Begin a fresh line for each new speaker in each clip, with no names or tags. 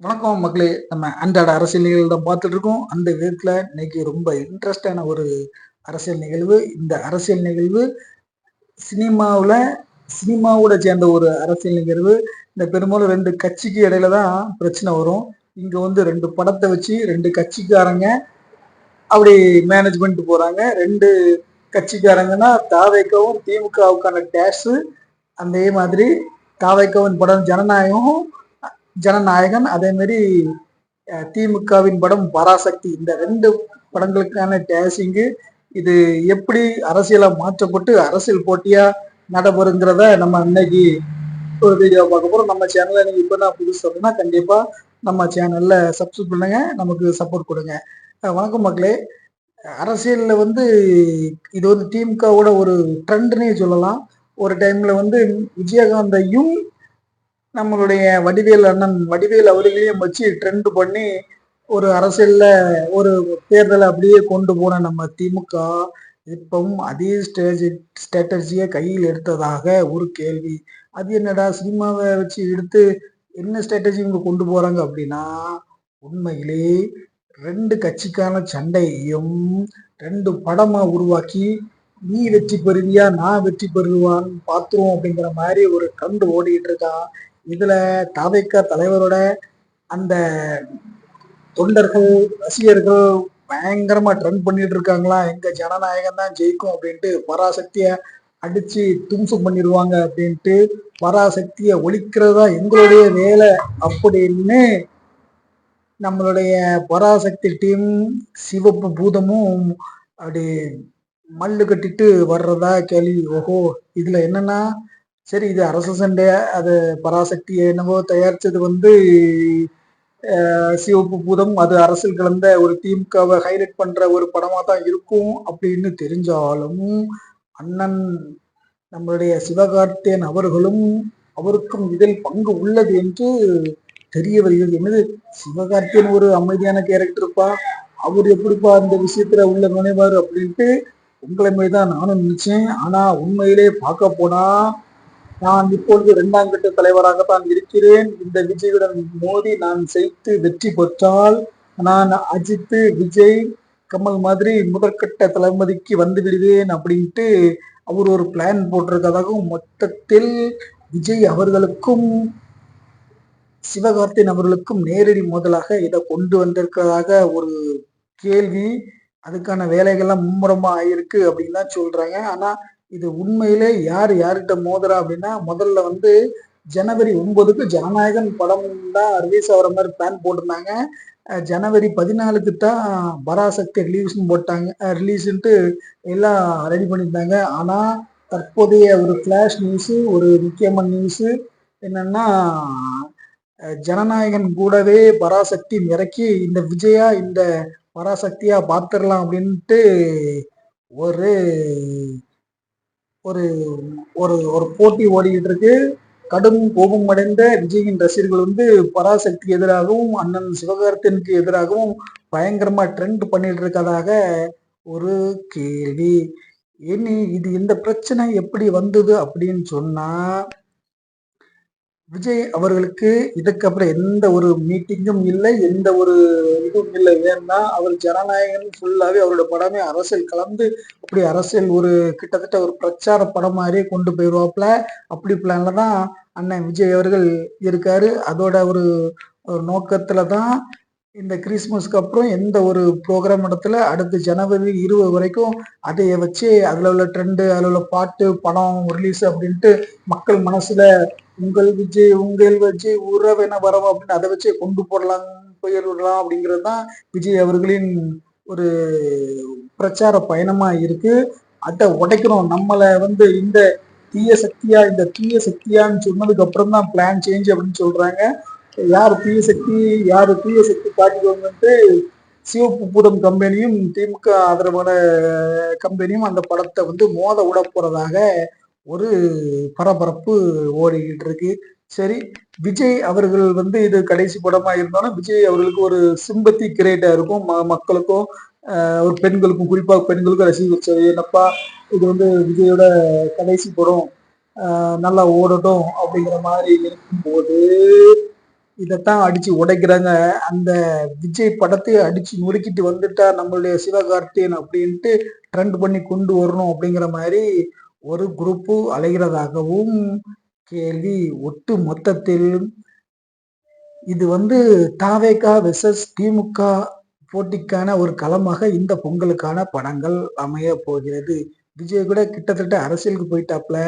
வணக்கம் மக்களே. நம்ம அன்றாட அரசியல் நிகழ்வு தான் பார்த்துட்டு இருக்கோம். அந்த விதத்தில் இன்னைக்கு ரொம்ப இன்ட்ரெஸ்டான ஒரு அரசியல் நிகழ்வு. இந்த அரசியல் நிகழ்வு சினிமாவில் சினிமாவோட சேர்ந்த ஒரு அரசியல் நிகழ்வு. இந்த பெரும்பாலும் ரெண்டு கட்சிக்கு இடையில தான் பிரச்சனை வரும். இங்கே வந்து ரெண்டு படத்தை வச்சு ரெண்டு கட்சிக்காரங்க அப்படி மேனேஜ்மெண்ட் போகிறாங்க ரெண்டு கட்சிக்காரங்கன்னா தாவைக்கவும் திமுகவுக்கான டேஷு அதே மாதிரி தாவைக்கவன் படம் ஜனநாயகம் ஜனநாயகன் அதே மாதிரி திமுகவின் படம் பராசக்தி. இந்த ரெண்டு படங்களுக்கான டேஷிங்கு இது எப்படி அரசியலா மாற்றப்பட்டு அரசியல் போட்டியா நடைபெறுங்கிறத நம்ம இன்னைக்கு ஒரு வீடியோ பார்க்க போறோம். நம்ம சேனல்ல நீங்க இப்போ நான் புதுசு அப்படின்னா கண்டிப்பா நம்ம சேனல்ல சப்ஸ்கிரைப் பண்ணுங்க நமக்கு சப்போர்ட் கொடுங்க. வணக்கம் மக்களே. அரசியலில் வந்து இது வந்து திமுகவோட ஒரு ட்ரெண்ட்னே சொல்லலாம். ஒரு டைம்ல வந்து விஜயகாந்தையும் நம்மளுடைய வடிவேல் அண்ணன் வடிவேல் அவர்களையும் வச்சு ட்ரெண்ட் பண்ணி ஒரு அரசியல்ல ஒரு தேர்தலை அப்படியே கொண்டு போன நம்ம திமுக இப்பவும் அதே ஸ்டேஜ் ஸ்ட்ராட்டஜியை கையில் எடுத்ததாக ஒரு கேள்வி. அது என்னடா சினிமாவை வச்சு எடுத்து என்ன ஸ்ட்ராட்டஜி இவங்க கொண்டு போறாங்க அப்படின்னா உண்மையிலே ரெண்டு கட்சிக்கான சண்டையையும் ரெண்டு படமா உருவாக்கி நீ வெற்றி பெறுவியா நான் வெற்றி பெறுவான்னு பார்த்துருவோம் அப்படிங்கிற மாதிரி ஒரு ட்ரெண்ட் ஓடிட்டு இருக்கான். இதுல தாவைக்க தலைவரோட அந்த தொண்டர்கள் ரசிகர்கள் பயங்கரமா ட்ரெண்ட் பண்ணிட்டு இருக்காங்களா? எங்க ஜனநாயகம் தான் ஜெயிக்கும் அப்படின்ட்டு பராசக்திய அடிச்சு தும்சம் பண்ணிடுவாங்க அப்படின்ட்டு பராசக்திய ஒழிக்கிறதா எங்களுடைய வேலை அப்படின்னு நம்மளுடைய பராசக்தி டீம் சிவப்பு பூதமும் அப்படி மல்லு கட்டிட்டு வர்றதா கேள்வி. ஓஹோ இதுல என்னன்னா சரி இது அரசு சண்டை அது பராசக்தி என்னவோ தயாரிச்சது வந்து சிவப்பு பூதம். அது அரசியல் கலந்த ஒரு திமுகவை ஹைலைட் பண்ற ஒரு படமா தான் இருக்கும் அப்படின்னு தெரிஞ்சாலும் அண்ணன் நம்மளுடைய சிவகார்த்தியன் அவர்களும் அவருக்கும் இதில் பங்கு உள்ளது என்று தெரிய வருகிறது. என்னது சிவகார்த்தியன் ஒரு அமைதியான கேரக்டர்ப்பா அவர் எப்படிப்பா அந்த விஷயத்துல உள்ள நுழைவார் அப்படின்ட்டு உங்களை மாதிரி தான் நானும் நினைச்சேன். ஆனா உண்மையிலே பார்க்க போனா நான் இப்பொழுது இரண்டாம் கட்ட தலைவராக தான் இருக்கிறேன். இந்த விஜயுடன் மோதி நான் செய்து வெற்றி பெற்றால் நான் அஜித் விஜய் கமல் மாதிரி முதற்கட்ட தளபதிக்கு வந்து விடுவேன் அப்படின்ட்டு அவர் ஒரு பிளான் போட்டிருக்கதாகவும் மொத்தத்தில் விஜய் அவர்களுக்கும் சிவகார்த்தின் அவர்களுக்கும் நேரடி மோதலாக இதை கொண்டு வந்திருக்கிறதாக ஒரு கேள்வி. அதுக்கான வேலைகள்லாம் மும்முரமா ஆயிருக்கு அப்படின்னு தான் சொல்றாங்க. ஆனா இது உண்மையிலே யார் யார்கிட்ட மோதுறா அப்படின்னா முதல்ல வந்து ஜனவரி ஒன்பதுக்கு ஜனநாயகன் படம் தான் ரிலீஸ் ஆகிற மாதிரி பிளான் போட்டிருந்தாங்க. ஜனவரி பதினாலுக்கு தான் பராசக்தி ரிலீஸ்னு போட்டாங்க. ரிலீஸ்ன்ட்டு எல்லாம் ரெடி பண்ணியிருந்தாங்க. ஆனால் தற்போதைய ஒரு ஃப்ளாஷ் நியூஸு ஒரு முக்கியமான நியூஸு என்னன்னா ஜனநாயகன் கூடவே பராசக்தி இறக்கி இந்த விஜயா இந்த பராசக்தியாக பார்த்துடலாம் அப்படின்ட்டு ஒரு ஒரு ஒரு ஒரு போட்டி ஓடிக்கிட்டு இருக்கு. கடும் கோபம் அடைந்த விஜயின் ரசிகர்கள் வந்து பராசக்திக்கு எதிராகவும் அண்ணன் சிவகார்த்தனுக்கு எதிராகவும் பயங்கரமா ட்ரெண்ட் பண்ணிட்டு இருக்கதாக ஒரு கேள்வி. இனி இது இந்த பிரச்சனை எப்படி வந்தது அப்படின்னு சொன்னா விஜய் அவர்களுக்கு இதுக்கப்புறம் எந்த ஒரு மீட்டிங்கும் இல்லை எந்த ஒரு இதுவும் இல்லை. ஏன்னா அவர் ஜனநாயகன் ஃபுல்லாவே அவரோட படமே அரசியல் கலந்து அப்படி அரசியல் ஒரு கிட்டத்தட்ட ஒரு பிரச்சார படம் மாதிரியே கொண்டு போயிடுவாப்ல அப்படி பிளான்ல தான் அண்ணன் விஜய் அவர்கள் இருக்காரு. அதோட ஒரு ஒரு நோக்கத்துல தான் இந்த கிறிஸ்மஸ்க்கு அப்புறம் எந்த ஒரு ப்ரோக்ராம் இடத்துல அடுத்து ஜனவரி இருபது வரைக்கும் அதைய வச்சு அதுல உள்ள ட்ரெண்டு அதுல உள்ள பாட்டு படம் ரிலீஸ் அப்படின்ட்டு மக்கள் மனசுல உங்கள் விஜய் உங்கள் விஜய் உறவென வரவா அப்படின்னு அதை வச்சே கொண்டு போடலாம் போயிடலாம் அப்படிங்கிறது தான் விஜய் அவர்களின் ஒரு பிரச்சார பயணமா இருக்கு. அதை உடைக்கணும். நம்மளை வந்து இந்த தீய சக்தியா இந்த தீய சக்தியான்னு சொன்னதுக்கு அப்புறம் தான் பிளான் சேஞ்ச் அப்படின்னு சொல்றாங்க. யார் தீய சக்தி யார் தீய சக்தி காட்டிக்கோங்கன்ட்டு சிவப்பு பூதம் கம்பெனியும் திமுக ஆதரவான கம்பெனியும் அந்த படத்தை வந்து மோத விட போறதாக ஒரு பரபரப்பு ஓடிக்கிட்டு இருக்கு. சரி விஜய் அவர்கள் வந்து இது கடைசி படமா இருந்தாலும் விஜய் அவர்களுக்கு ஒரு சிம்பத்தி கிரியேட்டா இருக்கும். மக்களுக்கும் ஒரு பெண்களுக்கும் குறிப்பாக பெண்களுக்கும் ரசிகர் சரி என்னப்பா இது வந்து விஜயோட கடைசி படம் நல்லா ஓடட்டும் அப்படிங்கிற மாதிரி இருக்கும்போது இதைத்தான் அடிச்சு உடைக்கிறாங்க. அந்த விஜய் படத்தை அடிச்சு நொறுக்கிட்டு வந்துட்டா நம்மளுடைய சிவகார்த்தியன் அப்படின்ட்டு ட்ரெண்ட் பண்ணி கொண்டு வரணும் அப்படிங்கிற மாதிரி ஒரு குரூப்பு அலைகிறதாகவும் கேள்வி ஒட்டு மொத்தத்தில். இது வந்து தாவேகா வெசஸ் திமுக போட்டிக்கான ஒரு களமாக இந்த பொங்கலுக்கான படங்கள் அமைய போகிறது. விஜய் கூட கிட்டத்தட்ட அரசியலுக்கு போயிட்டாப்ல.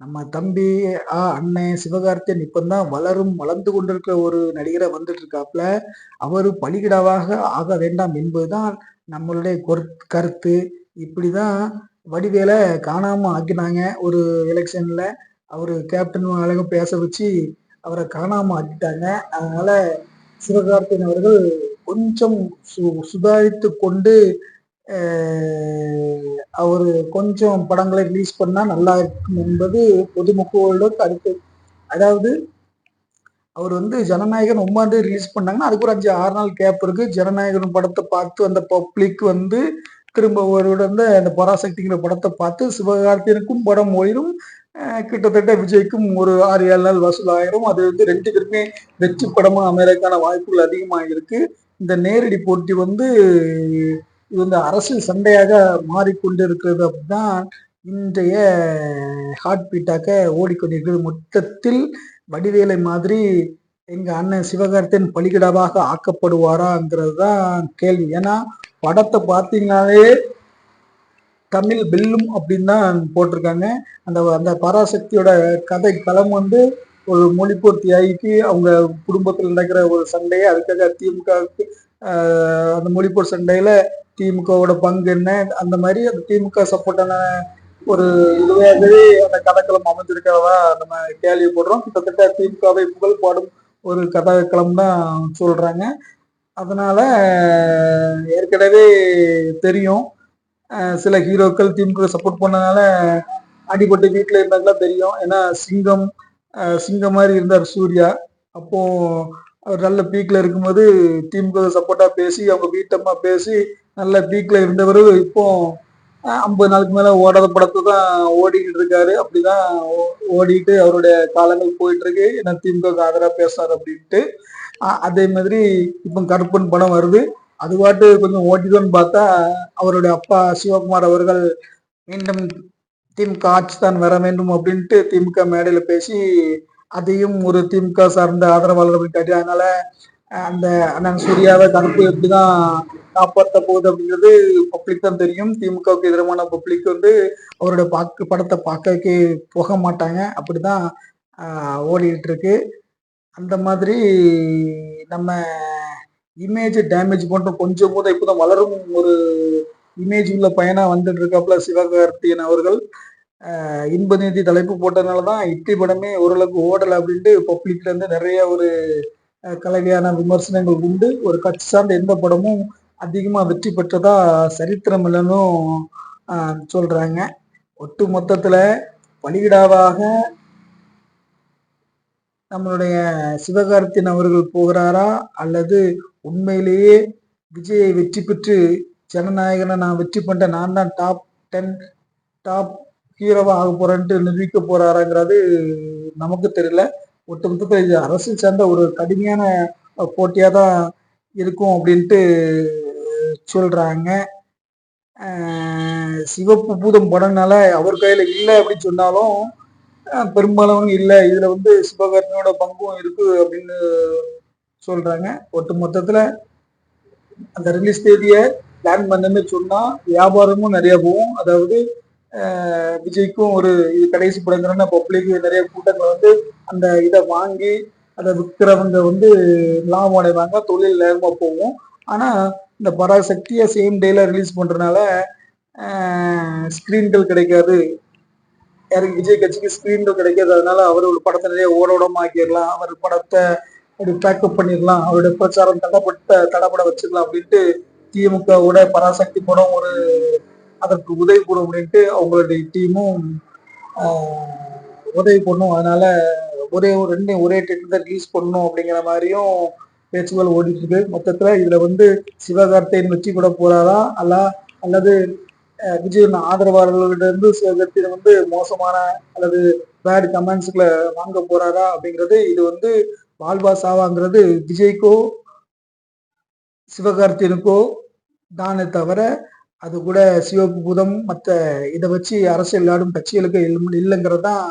நம்ம தம்பி ஆ அண்ணன் சிவகார்த்தியன் இப்பந்தான் வளரும் வளர்ந்து கொண்டிருக்கிற ஒரு நடிகரை வந்துட்டு இருக்காப்ல அவர் பலிகிடாவாக ஆக வேண்டாம் என்பதுதான் நம்மளுடைய கருத்து. இப்படிதான் வடிவேலை காணாம ஆக்கினாங்க ஒரு எலெக்ஷன்ல. அவரு கேப்டன் அழக பேச வச்சு அவரை காணாம ஆக்கிட்டாங்க. அதனால சிவகார்த்தியன் அவர்கள் கொஞ்சம் சு சுதாரித்து கொண்டு அவர் கொஞ்சம் படங்களை ரிலீஸ் பண்ணால் நல்லா இருக்கும் என்பது பொதுமக்களோட கருத்து. அதாவது அவர் வந்து ஜனநாயகன் ஒம்பாண்டு ரிலீஸ் பண்ணாங்கன்னா அதுக்கு ஒரு அஞ்சு ஆறு நாள் கேப் இருக்கு. ஜனநாயகன் படத்தை பார்த்து அந்த பப்ளிக் வந்து திரும்ப ஒரு வந்து அந்த பராசக்திங்கிற படத்தை பார்த்து சிவகார்த்தியனுக்கும் படம் ஓயிரும் கிட்டத்தட்ட விஜய்க்கும் ஒரு ஆறு ஏழு நாள் வசூல் ஆயிரும் அது வந்து ரெண்டு பேருமே வெற்றி படமாக அமையறதுக்கான வாய்ப்புகள் அதிகமாக இருக்கு இந்த நேரடி போட்டி வந்து இது வந்து அரசியல் சண்டையாக மாறிக்கொண்டிருக்கிறது அப்படிதான் இன்றைய ஹார்ட் பீட்டாக ஓடிக்கொண்டிருக்கிறது. மொத்தத்தில் வடிவேலை மாதிரி எங்க அண்ணன் சிவகார்த்தியன் பலிகிடாவாக ஆக்கப்படுவாராங்கிறது தான் கேள்வி. ஏன்னா படத்தை பார்த்தீங்கனாலே தமிழ் பெல்லும் அப்படின்னு தான் போட்டிருக்காங்க. அந்த அந்த பராசக்தியோட கதை களம் வந்து ஒரு மொழிப்போர் தியாகிக்கு அவங்க குடும்பத்தில் நடக்கிற ஒரு சண்டையை அதுக்காக திமுகவுக்கு அந்த மொழிப்போர் சண்டையில திமுகவோட பங்கு என்ன? அந்த மாதிரி அந்த திமுக சப்போர்ட்டான ஒரு இதுவாகவே அந்த கதைக்களம் அமைஞ்சிருக்கிறதா நம்ம கேள்விப்படுறோம். கிட்டத்தட்ட திமுகவை புகழ் பாடும் ஒரு கதாக்களம் தான் சொல்றாங்க. அதனால ஏற்கனவே தெரியும். சில ஹீரோக்கள் திமுக சப்போர்ட் பண்ணனால அடிபட்டு வீட்டில் இருந்தாங்களா தெரியும். ஏன்னா சிங்கம் சிங்கம் மாதிரி இருந்தார் சூர்யா. அப்போ அவர் நல்ல பீக்ல இருக்கும்போது திமுக சப்போர்ட்டா பேசி அவங்க வீட்டம்மா பேசி நல்ல பீக்ல இருந்தவர் இப்போ ஐம்பது நாளுக்கு மேல ஓடாத படத்தை தான் ஓடிக்கிட்டு இருக்காரு. அப்படிதான் ஓடிட்டு அவருடைய காலங்கள் போயிட்டு இருக்கு என்ன திமுக ஆதரவா பேசுறாரு அப்படின்ட்டு. அதே மாதிரி இப்போ கருப்பன் படம் வருது. அது பாட்டு கொஞ்சம் ஓட்டிடும்னு பார்த்தா அவருடைய அப்பா சிவகுமார் அவர்கள் மீண்டும் திமுக ஆட்சி தான் வர வேண்டும் அப்படின்ட்டு திமுக மேடையில பேசி அதையும் ஒரு திமுக சார்ந்த ஆதரவாளர் அப்படின்னு காட்டி அதனால அந்த அண்ணன் சூர்யாவை கருப்பு எப்படிதான் காப்பாற்ற போகுது அப்படிங்கிறது பப்ளிக் தான் தெரியும். திமுகவுக்கு எதிரமான பப்ளிக் வந்து அவரோட பாக்கு படத்தை பார்க்கக்கே போக மாட்டாங்க. அப்படிதான் ஓடிட்டு இருக்கு. அந்த மாதிரி நம்ம இமேஜ் டேமேஜ் பண்ணுறோம் கொஞ்சம் கூட இப்போதான் வளரும் ஒரு இமேஜ் உள்ள பயனாக வந்துட்டு இருக்காப்புல சிவகார்த்தியன் அவர்கள். இன்பநீதி தலைப்பு போட்டதுனால தான் இட்லி படமே ஓரளவுக்கு ஓடலை அப்படின்ட்டு பப்ளிக்லேருந்து நிறைய ஒரு கலவையான விமர்சனங்கள் உண்டு. ஒரு கட்சி சார்ந்த எந்த படமும் அதிகமாக வெற்றி பெற்றதா சரித்திரம் இல்லைன்னு சொல்றாங்க. ஒட்டு மொத்தத்தில் பலியிடாவாக நம்மளுடைய சிவகார்த்தின் அவர்கள் போகிறாரா? அல்லது உண்மையிலேயே விஜயை வெற்றி பெற்று ஜனநாயகனை நான் வெற்றி பண்ண நான் தான் டாப் டென் டாப் ஹீரோவாக ஆக போறேன்ட்டு நிரூபிக்க போறாராங்கிறது நமக்கு தெரியல. ஒட்டுமொத்தத்தில் இது அரசியல் சார்ந்த ஒரு கடுமையான போட்டியாக தான் இருக்கும் அப்படின்ட்டு சொல்றாங்க. சிவப்பு பூதம் படம்னால அவர் கையில இல்லை அப்படின்னு சொன்னாலும் பெரும்பாலும் இல்லை. இதுல வந்து சிவகார்த்தினோட பங்கும் இருக்கு அப்படின்னு சொல்றாங்க. ஒட்டு மொத்தத்துல அந்த ரிலீஸ் தேதியை பிளான் பண்ணுன்னு சொன்னா வியாபாரமும் நிறைய போகும். அதாவது விஜய்க்கும் ஒரு இது கடைசி படங்கிறன பப்ளிக் நிறைய கூட்டங்கள் வந்து அந்த இதை வாங்கி அதை விற்கிறவங்க வந்து லாபம் அடைவாங்க தொழில் நேரமா போகும். ஆனா இந்த பராசக்தியை சேம் டேல ரிலீஸ் பண்றதுனால ஸ்கிரீன்கள் கிடைக்காது. யாருக்கு விஜய் கட்சிக்கு ஸ்கிரீன்கள் கிடைக்காது. அதனால அவர் ஒரு படத்தை நிறைய ஓட ஆக்கிடலாம். அவர் படத்தை அப்படி பேக்கப் பண்ணிடலாம். அவருடைய பிரச்சாரம் தடப்பட்ட தடப்பட வச்சிடலாம் அப்படின்ட்டு திமுகவோட பராசக்தி படம் ஒரு அதற்கு உதவி பண்ணும் அப்படின்ட்டு அவங்களுடைய டீமும் உதவி பண்ணும் அதனால ஒரே ஒரு ரெண்டு ஒரே டெட் தான் ரிலீஸ் பண்ணணும் அப்படிங்கிற மாதிரியும் பேச்சுகள் ஓடிட்டு இருக்கு மொத்தத்துல இதுல வந்து சிவகார்த்தையின் வெற்றி கூட போறாரா? அல்ல அல்லது விஜயின் ஆதரவாளர்களிடம் இருந்து வந்து மோசமான அல்லது பேட் கமெண்ட்ஸ்களை வாங்க போறாரா அப்படிங்கிறது இது வந்து வாழ்வா சாவாங்கிறது விஜய்க்கோ சிவகார்த்தியனுக்கோ தானே தவிர அது கூட சிவப்பு புதம் மற்ற இதை வச்சு அரசியல் ஆடும் கட்சிகளுக்கு இல்லைங்கிறது தான்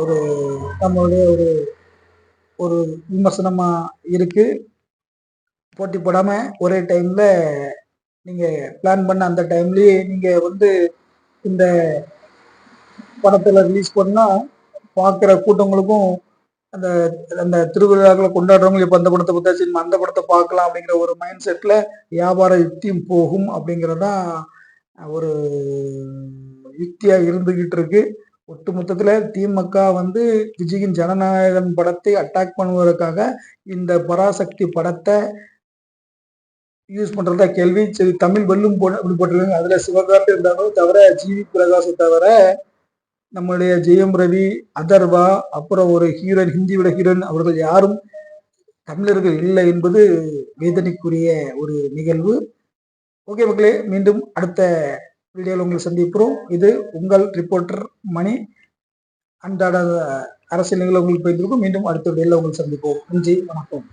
ஒரு நம்மளுடைய ஒரு ஒரு விமர்சனமா இருக்கு. போட்டி போடாம ஒரே டைம்ல நீங்க பிளான் பண்ண அந்த டைம்லயே நீங்க வந்து இந்த படத்துல ரிலீஸ் பண்ணா பார்க்குற கூட்டங்களுக்கும் அந்த அந்த திருவிழாக்களை கொண்டாடுறவங்க இப்போ அந்த படத்தை பார்த்தாச்சு அந்த படத்தை பார்க்கலாம் அப்படிங்கிற ஒரு மைண்ட் செட்டில் வியாபார யுக்தியும் போகும் அப்படிங்கிறதான் ஒரு யுக்தியாக இருந்துகிட்டு இருக்கு. ஒட்டுமொத்தத்தில் திமுக வந்து விஜயின் ஜனநாயகன் படத்தை அட்டாக் பண்ணுவதற்காக இந்த பராசக்தி படத்தை யூஸ் பண்றதா கேள்வி. சரி தமிழ் வெல்லும் போன அப்படி போட்டிருக்காங்க. அதுல சிவகார்த்தி இருந்தாலும் தவிர ஜிவி பிரகாஷை தவிர நம்மளுடைய ஜெயம் ரவி அதர்வா அப்புறம் ஒரு ஹீரோயின் விட ஹீரோயின் அவர்கள் யாரும் தமிழர்கள் இல்லை என்பது வேதனைக்குரிய ஒரு நிகழ்வு. ஓகே மக்களே மீண்டும் அடுத்த வீடியோவில் உங்களை சந்திப்போம் இது உங்கள் ரிப்போர்ட்டர் மணி. அன்றாட அரசியல் நிகழ்வு உங்களுக்கு போயிருக்கும் மீண்டும் அடுத்த வீடியோவில் உங்களை சந்திப்போம். நன்றி வணக்கம்.